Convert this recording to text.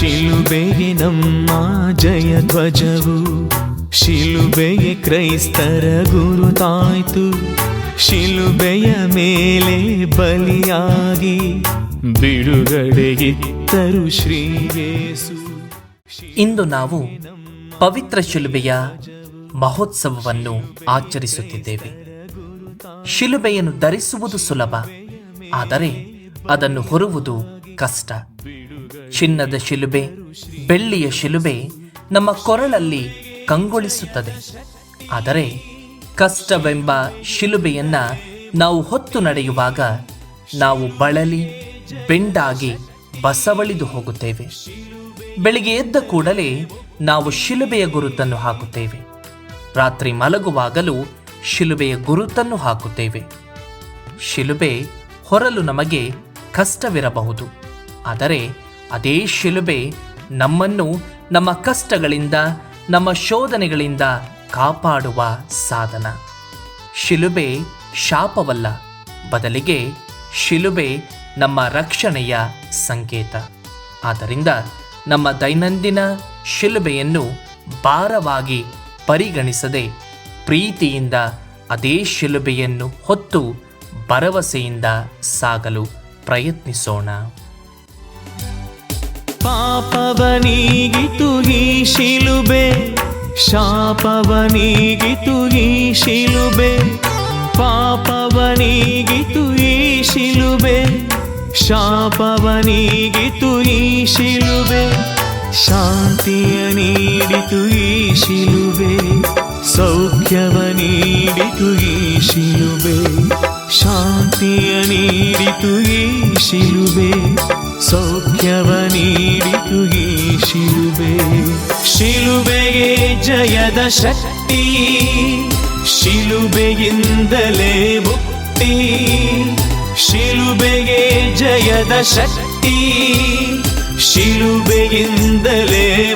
ಶಿಲುಬೆಗೆ ನಮ್ಮ ಜಯ ಧ್ವಜವು. ಶಿಲುಬೆಗೆ ಕ್ರೈಸ್ತರ ಗುರುತಾಯ್ತು ಶಿಲುಬೆಯ ಮೇಲೆ ಬಲಿಯಾಗಿ ಬಿಡುಗಡೆಗಿತ್ತರು ಶ್ರೀಯೇಸು ಇಂದು ನಾವು ಪವಿತ್ರ ಶಿಲುಬೆಯ ಮಹೋತ್ಸವವನ್ನು ಆಚರಿಸುತ್ತಿದ್ದೇವೆ. ಶಿಲುಬೆಯನ್ನು ಧರಿಸುವುದು ಸುಲಭ, ಆದರೆ ಅದನ್ನು ಹೊರುವುದು ಕಷ್ಟ. ಚಿನ್ನದ ಶಿಲುಬೆ, ಬೆಳ್ಳಿಯ ಶಿಲುಬೆ ನಮ್ಮ ಕೊರಳಲ್ಲಿ ಕಂಗೊಳಿಸುತ್ತದೆ. ಆದರೆ ಕಷ್ಟವೆಂಬ ಶಿಲುಬೆಯನ್ನ ನಾವು ಹೊತ್ತು ನಡೆಯುವಾಗ ನಾವು ಬಳಲಿ, ಬೆಂಡಾಗಿ ಬಸವಳಿದು ಹೋಗುತ್ತೇವೆ. ಬೆಳಿಗ್ಗೆ ಎದ್ದ ಕೂಡಲೇ ನಾವು ಶಿಲುಬೆಯ ಗುರುತನ್ನು ಹಾಕುತ್ತೇವೆ. ರಾತ್ರಿ ಮಲಗುವಾಗಲೂ ಶಿಲುಬೆಯ ಗುರುತನ್ನು ಹಾಕುತ್ತೇವೆ. ಶಿಲುಬೆ ಹೊರಲು ನಮಗೆ ಕಷ್ಟವಿರಬಹುದು. ಆದರೆ ಅದೇ ಶಿಲುಬೆ ನಮ್ಮನ್ನು ನಮ್ಮ ಕಷ್ಟಗಳಿಂದ, ನಮ್ಮ ಶೋಧನೆಗಳಿಂದ ಕಾಪಾಡುವ ಸಾಧನ. ಶಿಲುಬೆ ಶಾಪವಲ್ಲ, ಬದಲಿಗೆ ಶಿಲುಬೆ ನಮ್ಮ ರಕ್ಷಣೆಯ ಸಂಕೇತ. ಆದ್ದರಿಂದ ನಮ್ಮ ದೈನಂದಿನ ಶಿಲುಬೆಯನ್ನು ಭಾರವಾಗಿ ಪರಿಗಣಿಸದೆ, ಪ್ರೀತಿಯಿಂದ ಅದೇ ಶಿಲುಬೆಯನ್ನು ಹೊತ್ತು ಭರವಸೆಯಿಂದ ಸಾಗಲು ಪ್ರಯತ್ನಿಸೋಣ. ಪಾಪವನೀಗಿತು ಈ ಶಿಲುಬೆ, ಶಾಪವನೀಗಿತು ಈ ಶಿಲುಬೆ, ಪಾಪವನೀಗಿತು ಈ ಶಿಲುಬೆ, ಶಾಪವನೀಗಿತು ಈ ಶಿಲುಬೆ, ಶಾಂತಿಯ ನೀಡಿತು ಈ ಶಿಲುಬೆ, ಸೌಖ್ಯವ ನೀಡಿತು ಈ ಶಿಲುಬೆ, ಶಾಂತಿಯ ನೀಡಿತು ಈ ಶಿಲುಬೆ. ಶಿಲುಬೆಗೆ ಜಯದ ಶಕ್ತಿ ಶಿಲುಬೆಯಿಂದಲೇ ಮುಕ್ತಿ. ಶಿಲುಬೆಗೆ ಜಯದ ಶಕ್ತಿ ಶಿಲುಬೆಯಿಂದಲೇ